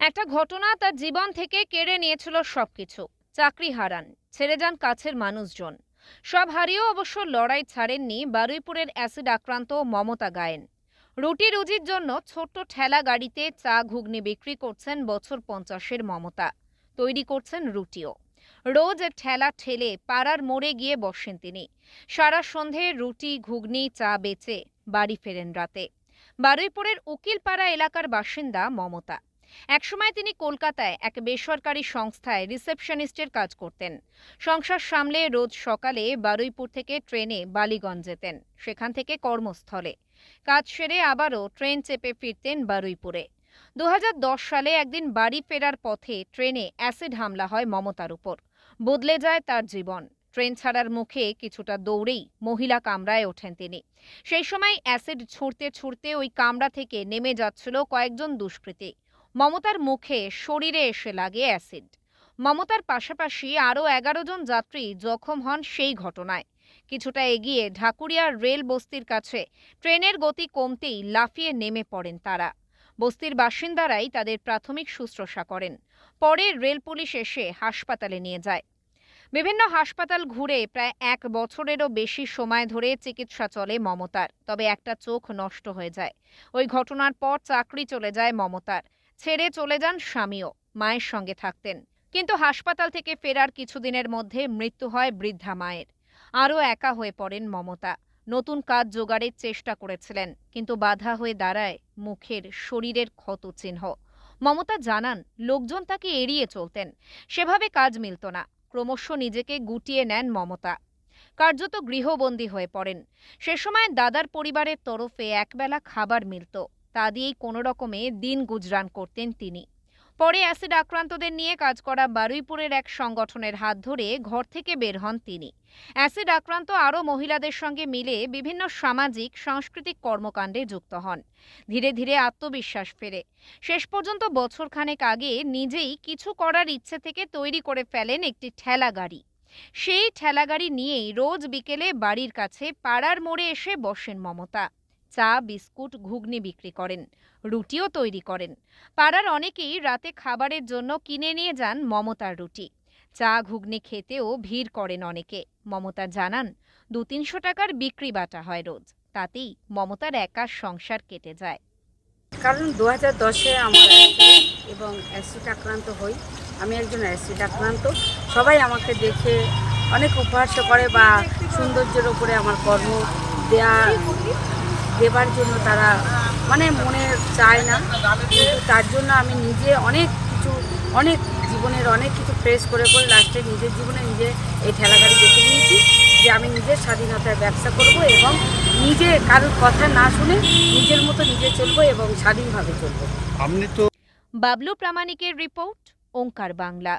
একটা ঘটনা তার জীবন থেকে কেড়ে নিয়েছিল সবকিছু। চাকরি হারান, ছেড়ে যান কাছের মানুষজন। সব হারিয়েও অবশ্য লড়াই ছাড়েননি বারুইপুরের অ্যাসিড আক্রান্ত মমতা গায়েন। রুটি রুজির জন্য ছোট্ট ঠেলা গাড়িতে চা ঘুগনি বিক্রি করছেন বছর পঞ্চাশের মমতা। তৈরি করছেন রুটিও। রোজ ঠেলা ঠেলে পাড়ার মোড়ে গিয়ে বসেন তিনি। সারা সন্ধে রুটি, ঘুগনি, চা বেচে বাড়ি ফেরেন রাতে। বারুইপুরের উকিলপাড়া এলাকার বাসিন্দা মমতা। একসময় তিনি কলকাতায় এক বেসরকারি সংস্থায় রিসেপশনিস্টের কাজ করতেন। সংসার সামলে রোজ সকালে বারুইপুর থেকে ট্রেনে বালিগঞ্জ যেতেন। সেখান থেকে কর্মস্থলে। কাজ সেরে আবারও ট্রেন চেপে ফিরতেন বারুইপুরে। দুহাজার দশ সালে একদিন বাড়ি ফেরার পথে ট্রেনে অ্যাসিড হামলা হয় মমতার উপর। বদলে যায় তার জীবন। ট্রেন ছাড়ার মুখে কিছুটা দৌড়েই মহিলা কামরায় ওঠেন তিনি। সেই সময় অ্যাসিড ছুঁড়তে ছুঁড়তে ওই কামরা থেকে নেমে যাচ্ছিল কয়েকজন দুষ্কৃতী। মমতার মুখে শরীরে এসে লাগে অ্যাসিড। মমতার পাশাপাশি আরও এগারো জন যাত্রী জখম হন সেই ঘটনায়। কিছুটা এগিয়ে ঢাকুরিয়ার রেল বস্তির কাছে ট্রেনের গতি কমতেই লাফিয়ে নেমে পড়েন তারা। বস্তির বাসিন্দারাই তাদের প্রাথমিক শুশ্রূষা করেন। পরে রেল পুলিশ এসে হাসপাতালে নিয়ে যায়। বিভিন্ন হাসপাতাল ঘুরে প্রায় এক বছরেরও বেশি সময় ধরে চিকিৎসা চলে মমতার, তবে একটা চোখ নষ্ট হয়ে যায়। ওই ঘটনার পর চাকরি চলে যায় মমতার। ছেড়ে চলে যান স্বামীও, মায়ের সঙ্গে থাকতেন। কিন্তু হাসপাতাল থেকে ফেরার কিছুদিনের মধ্যে মৃত্যু হয় বৃদ্ধা মায়ের। আরও একা হয়ে পড়েন মমতা। নতুন কাজ জোগাড়ের চেষ্টা করেছিলেন, কিন্তু বাধা হয়ে দাঁড়ায় মুখের শরীরের ক্ষত চিহ্ন। মমতা জানান, লোকজন তাকে এড়িয়ে চলতেন, সেভাবে কাজ মিলত না। ক্রমশ নিজেকে গুটিয়ে নেন মমতা। কার্যত গৃহবন্দী হয়ে পড়েন। সে সময় দাদার পরিবারের তরফে একবেলা খাবার মিলত। তা দিয়েই কোনো রকমে দিন গুজরান করতেন তিনি। পরে অ্যাসিড আক্রান্তদের নিয়ে কাজ করা বারুইপুরের এক সংগঠনের হাত ধরে ঘর থেকে বের হন তিনি। অ্যাসিড আক্রান্ত আরও মহিলাদের সঙ্গে মিলে বিভিন্ন সামাজিক, সাংস্কৃতিক কর্মকাণ্ডে যুক্ত হন। ধীরে ধীরে আত্মবিশ্বাস ফেরে। শেষ পর্যন্ত বছরখানেক আগে নিজেই কিছু করার ইচ্ছে থেকে তৈরি করে ফেলেন একটি ঠেলা গাড়ি। সেই ঠেলাগাড়ি নিয়েই রোজ বিকেলে বাড়ির কাছে পাড়ার মোড়ে এসে বসেন মমতা। চা, বিস্কুট, ঘুগনি বিক্রি করেন, রুটিও তৈরি করেন। পাড়ার অনেকেই রাতে খাবারের জন্য কিনে নিয়ে যান মমতার রুটি। চা, ঘুগনি খেতেও ভিড় করেন অনেকে। মমতা জানান দু তিনশো টাকার বিক্রি বাটা হয় রোজ। তাতেই মমতার একার সংসার কেটে যায়। কারণ দু হাজার দশে আমার এবং অ্যাসিড আক্রান্ত হই। আমি একজন অ্যাসিড আক্রান্ত। সবাই আমাকে দেখে অনেক উপহাস্য করে বা সৌন্দর্যের ওপরে আমার কর্ম দেয়া দেবার জন্য তারা মানে মনে চায় না। কিন্তু তার জন্য আমি নিজে অনেক কিছু অনেক জীবনের অনেক কিছু ফ্রেস করে করে লাস্টে নিজের জীবনে নিজে এই ঠেলাগাড়ি বেছে নিয়েছি যে আমি নিজের স্বাধীনতায় ব্যবসা করব এবং নিজে কারোর কথা না শুনে নিজের মতো নিজে চলবো এবং স্বাধীনভাবে চলবো। আপনি তো বাবলু প্রামাণিকের রিপোর্ট ওঙ্কার বাংলা।